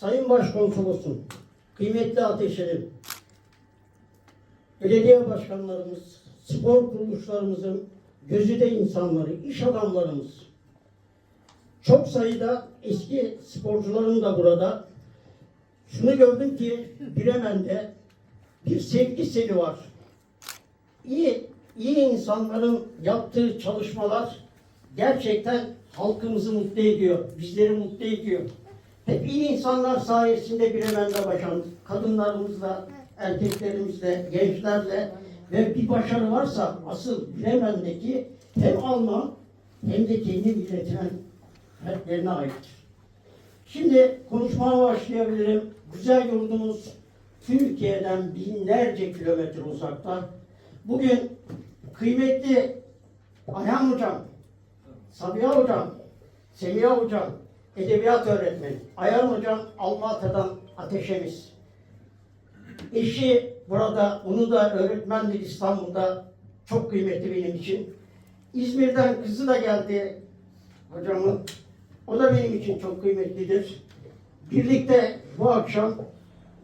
Sayın Başkonsolosum, kıymetli ateşlerim, belediye başkanlarımız, spor kuruluşlarımızın gözüde insanları, iş adamlarımız, çok sayıda eski sporcuların da burada. Şunu gördüm ki Bremen'de bir sevgi seli var. İyi, iyi insanların yaptığı çalışmalar gerçekten halkımızı mutlu ediyor, bizleri mutlu ediyor. Hep iyi insanlar sayesinde Bremen'de başardık. Kadınlarımızla, erkeklerimizle, gençlerle ve bir başarı varsa asıl Bremen'deki hem Alman hem de kendi milletinin fertlerine aittir. Şimdi konuşmaya başlayabilirim. Güzel yurdumuz Türkiye'den binlerce kilometre uzakta. Bugün kıymetli Ayhan Hocam, Sabiha Hocam, Semiha Hocam, Edebiyat öğretmeni, Ayhan Hocam Almata'dan ateşemiz. Eşi burada, onu da öğretmendir İstanbul'da. Çok kıymetli benim için. İzmir'den kızı da geldi hocamın. O da benim için çok kıymetlidir. Birlikte bu akşam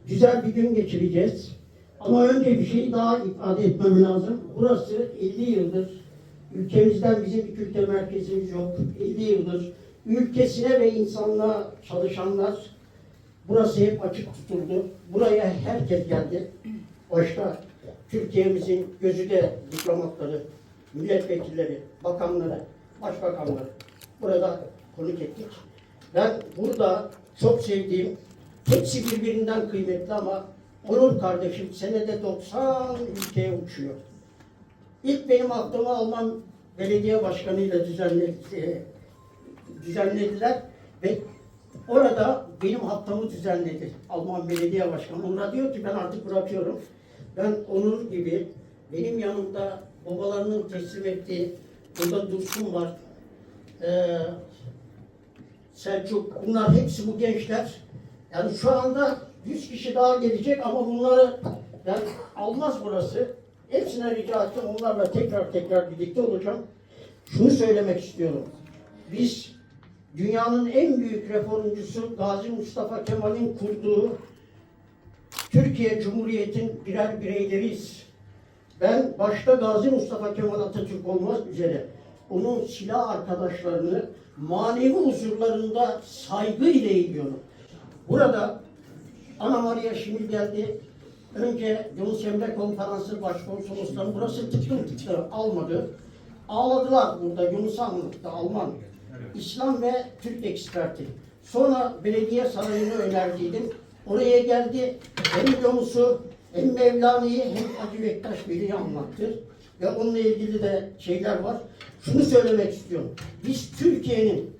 güzel bir gün geçireceğiz. Ama önce bir şey daha ifade etmem lazım. Burası 50 yıldır ülkemizden bizim bir kültür merkezimiz yok. 50 yıldır ülkesine ve insanlığa çalışanlar burası hep açık tutuldu. Buraya herkes geldi. Başta Türkiye'mizin gözüde diplomatları, milletvekilleri, bakanları, başbakanları burada konuk ettik. Ben burada çok sevdiğim, hepsi birbirinden kıymetli ama Onur kardeşim senede 90 ülkeye uçuyor. İlk benim aklıma Alman belediye başkanıyla düzenledi, e, düzenlediler ve orada benim haftamı düzenledi Alman belediye başkanı. Onlara diyor ki ben artık bırakıyorum. Ben Onur gibi benim yanımda babalarının teslim ettiği burada Dursun var. Ee, Selçuk bunlar hepsi bu gençler. Yani şu anda 100 kişi daha gelecek ama bunları yani almaz burası. Hepsine rica ettim. Onlarla tekrar tekrar birlikte olacağım. Şunu söylemek istiyorum. Biz dünyanın en büyük reformcusu Gazi Mustafa Kemal'in kurduğu Türkiye Cumhuriyeti'nin birer bireyleriyiz. Ben başta Gazi Mustafa Kemal Atatürk olmak üzere onun silah arkadaşlarını manevi huzurlarında saygı ile eğiliyorum. Burada Ana Maria şimdi geldi. Önce Yunus Emre Konferansı Başkonsolosluğu burası tıklım tıklım almadı. Ağladılar burada Yunus anlattı Alman. İslam ve Türk eksperti. Sonra belediye sarayını önerdiydim. Oraya geldi. Hem Yunus'u hem Mevlana'yı hem Hacı Bektaş Veli'yi anlattı. Ve onunla ilgili de şeyler var. Şunu söylemek istiyorum. Biz Türkiye'nin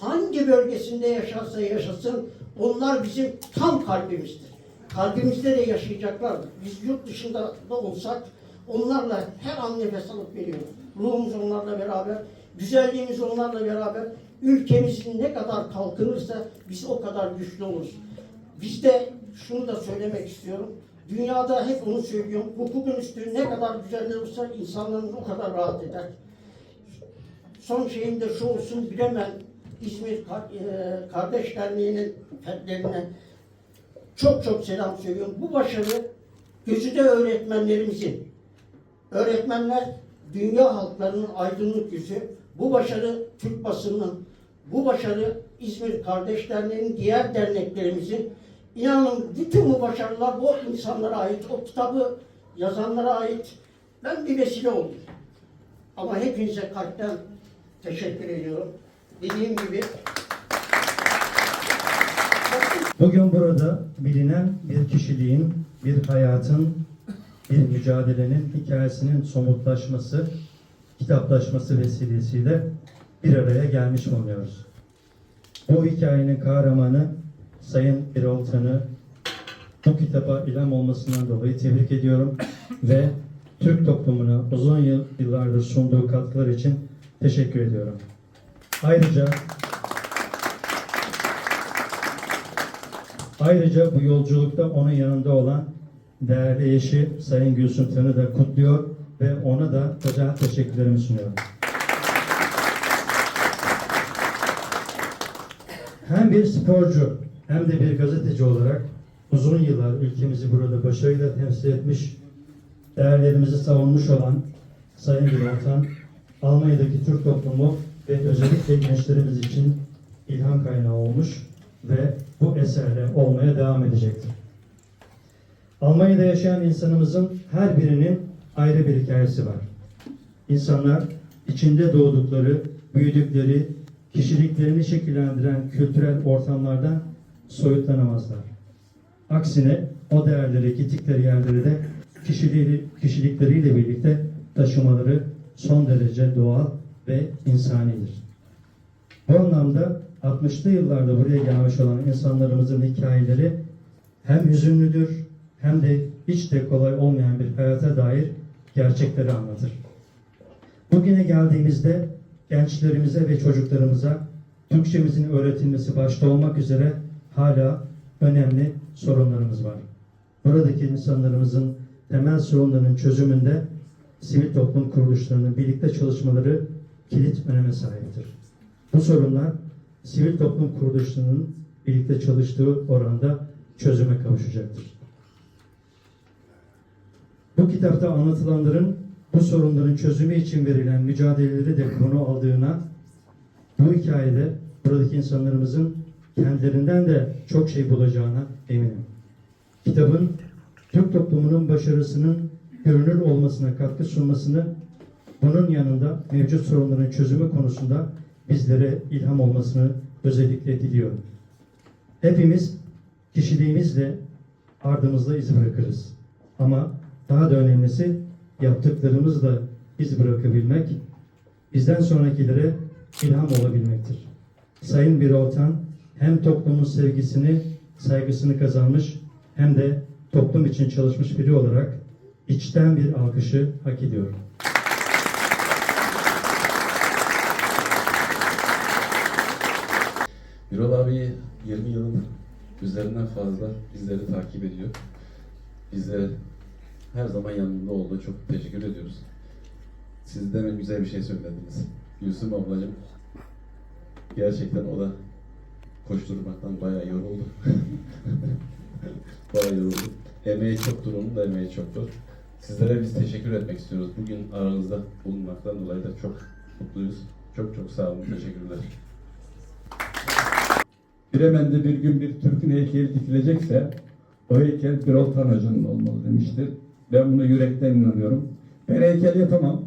hangi bölgesinde yaşarsa yaşasın onlar bizim tam kalbimizdir. Kalbimizde de yaşayacaklardır. Biz yurt dışında da olsak onlarla her an nefes alıp veriyoruz. Ruhumuz onlarla beraber, güzelliğimiz onlarla beraber. Ülkemizin ne kadar kalkınırsa biz o kadar güçlü oluruz. Biz de şunu da söylemek istiyorum. Dünyada hep onu söylüyorum. Hukukun üstü ne kadar güzel olursa insanların o kadar rahat eder. Son şeyim de şu olsun bilemem. İzmir e, Kardeş Derneği'nin fertlerine çok çok selam söylüyorum. Bu başarı gözüde öğretmenlerimizin. Öğretmenler dünya halklarının aydınlık yüzü. Bu başarı Türk basınının, bu başarı İzmir Kardeş Derneği'nin diğer derneklerimizin. İnanın bütün bu başarılar bu insanlara ait. O kitabı yazanlara ait. Ben bir vesile oldum. Ama hepinize kalpten teşekkür ediyorum. Dediğim gibi Bugün burada bilinen bir kişiliğin, bir hayatın, bir mücadelenin hikayesinin somutlaşması, kitaplaşması vesilesiyle bir araya gelmiş bulunuyoruz. Bu hikayenin kahramanı Sayın Birol bu kitaba ilham olmasından dolayı tebrik ediyorum ve Türk toplumuna uzun yıl, yıllardır sunduğu katkılar için teşekkür ediyorum. Ayrıca Ayrıca bu yolculukta onun yanında olan değerli eşi Sayın Gülsün Tan'ı da kutluyor ve ona da özel teşekkürlerimi sunuyorum. Hem bir sporcu hem de bir gazeteci olarak uzun yıllar ülkemizi burada başarıyla temsil etmiş, değerlerimizi savunmuş olan Sayın Gülaltan, Almanya'daki Türk toplumu ve özellikle gençlerimiz için ilham kaynağı olmuş ve bu eserle olmaya devam edecektir. Almanya'da yaşayan insanımızın her birinin ayrı bir hikayesi var. İnsanlar içinde doğdukları, büyüdükleri, kişiliklerini şekillendiren kültürel ortamlardan soyutlanamazlar. Aksine o değerleri gittikleri yerlere de kişiliği, kişilikleriyle birlikte taşımaları son derece doğal ve insanidir. Bu anlamda 60'lı yıllarda buraya gelmiş olan insanlarımızın hikayeleri hem hüzünlüdür hem de hiç de kolay olmayan bir hayata dair gerçekleri anlatır. Bugüne geldiğimizde gençlerimize ve çocuklarımıza Türkçemizin öğretilmesi başta olmak üzere hala önemli sorunlarımız var. Buradaki insanlarımızın temel sorunlarının çözümünde sivil toplum kuruluşlarının birlikte çalışmaları kilit öneme sahiptir. Bu sorunlar sivil toplum kuruluşlarının birlikte çalıştığı oranda çözüme kavuşacaktır. Bu kitapta anlatılanların bu sorunların çözümü için verilen mücadeleleri de konu aldığına, bu hikayede buradaki insanlarımızın kendilerinden de çok şey bulacağına eminim. Kitabın Türk toplumunun başarısının görünür olmasına katkı sunmasını, bunun yanında mevcut sorunların çözümü konusunda bizlere ilham olmasını özellikle diliyorum. Hepimiz kişiliğimizle ardımızda iz bırakırız. Ama daha da önemlisi yaptıklarımızla iz bırakabilmek, bizden sonrakilere ilham olabilmektir. Sayın Biroltan hem toplumun sevgisini, saygısını kazanmış hem de toplum için çalışmış biri olarak içten bir alkışı hak ediyor. Birol abi 20 yılın üzerinden fazla bizleri takip ediyor. Bize her zaman yanında oldu. Çok teşekkür ediyoruz. Siz demin güzel bir şey söylediniz. Gülsüm ablacığım gerçekten o da koşturmaktan bayağı yoruldu. bayağı yoruldu. Emeği çoktur onun da emeği çoktur. Sizlere biz teşekkür etmek istiyoruz. Bugün aranızda bulunmaktan dolayı da çok mutluyuz. Çok çok sağ olun. Teşekkürler. Bremen'de bir gün bir Türk'ün heykeli dikilecekse o heykel Birol Tanrıcı'nın olmalı demiştir. Ben buna yürekten inanıyorum. Ben heykel yapamam.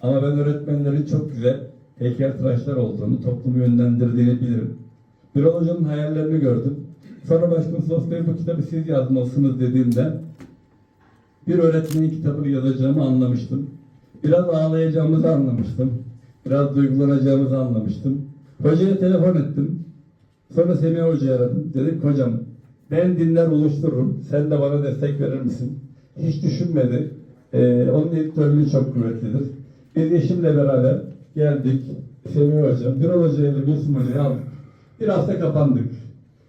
Ama ben öğretmenlerin çok güzel heykeltıraşlar olduğunu, toplumu yönlendirdiğini bilirim. Birol Hoca'nın hayallerini gördüm. Sonra Başkonsolos Bey bu kitabı siz yazmalısınız dediğimde bir öğretmenin kitabını yazacağımı anlamıştım. Biraz ağlayacağımızı anlamıştım. Biraz duygulanacağımızı anlamıştım. Hocaya telefon ettim. Sonra Semih Hoca'yı aradım. Dedim hocam ben dinler oluştururum. Sen de bana destek verir misin? Hiç düşünmedi. Ee, onun editörlüğü çok kuvvetlidir. Biz eşimle beraber geldik. Semih Hoca, Birol Hoca ile Gülsüm Hoca'yı aldık. Bir hafta kapandık.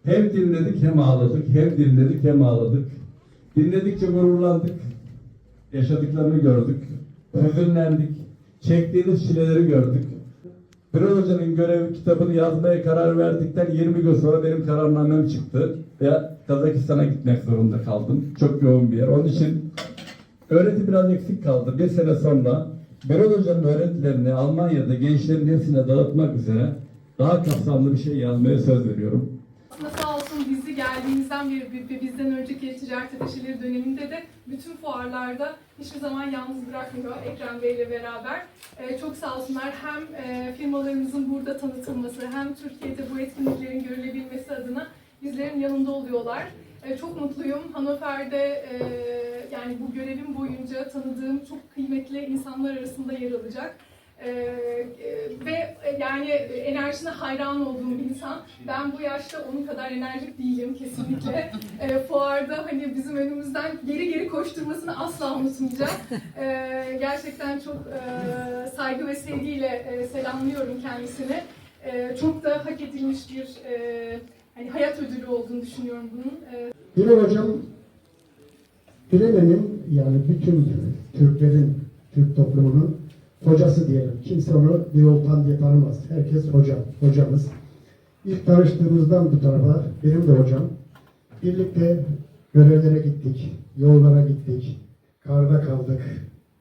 Hem dinledik hem ağladık. Hem dinledik hem ağladık. Dinledikçe gururlandık. Yaşadıklarını gördük. Hüzünlendik. Çektiğimiz çileleri gördük. Birol Hoca'nın görev kitabını yazmaya karar verdikten 20 gün sonra benim kararnamem çıktı ve Kazakistan'a gitmek zorunda kaldım. Çok yoğun bir yer. Onun için öğreti biraz eksik kaldı. Bir sene sonra Birol Hoca'nın öğretilerini Almanya'da gençlerin hepsine dağıtmak üzere daha kapsamlı bir şey yazmaya söz veriyorum. Aslında sağ olsun bizi geldiğimizden beri ve bizden önceki ticaret ateşeleri döneminde de bütün fuarlarda hiçbir zaman yalnız bırakmıyor Ekrem Bey ile beraber. Ee, çok sağ olsunlar hem e, firmalarımızın burada tanıtılması hem Türkiye'de bu etkinliklerin görülebilmesi adına bizlerin yanında oluyorlar. Ee, çok mutluyum. Hannover'de e, yani bu görevim boyunca tanıdığım çok kıymetli insanlar arasında yer alacak. Ee, e, ve e, yani enerjisine hayran olduğum bir insan. Ben bu yaşta onun kadar enerjik değilim kesinlikle. Ee, fuarda hani bizim önümüzden geri geri koşturmasını asla unutmayacağım. Ee, gerçekten çok e, saygı ve sevgiyle e, selamlıyorum kendisini. Ee, çok da hak edilmiş bir e, hani hayat ödülü olduğunu düşünüyorum bunun. Ee, Birol Hocam, Bremen'in yani bütün Türklerin, Türk toplumunun hocası diyelim. Kimse onu Birol Tan diye tanımaz. Herkes hoca, hocamız. İlk tanıştığımızdan bu tarafa benim de hocam. Birlikte görevlere gittik, yollara gittik, karda kaldık,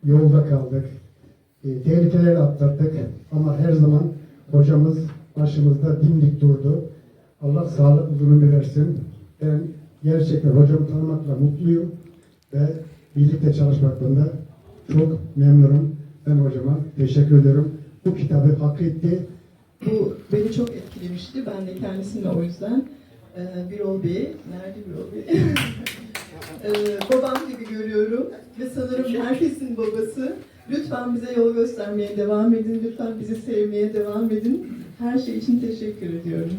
yolda kaldık, e, tehlikeleri atlattık ama her zaman hocamız başımızda dimdik durdu. Allah sağlık uzun versin. Ben gerçekten hocamı tanımakla mutluyum ve birlikte çalışmaktan da çok memnunum. Ben hocama teşekkür ederim. Bu kitabı hak etti. Bu beni çok etkilemişti. Ben de kendisini o yüzden e, Birol Bey, nerede Birol Bey? e, babam gibi görüyorum ve sanırım herkesin babası. Lütfen bize yol göstermeye devam edin. Lütfen bizi sevmeye devam edin. Her şey için teşekkür ediyorum.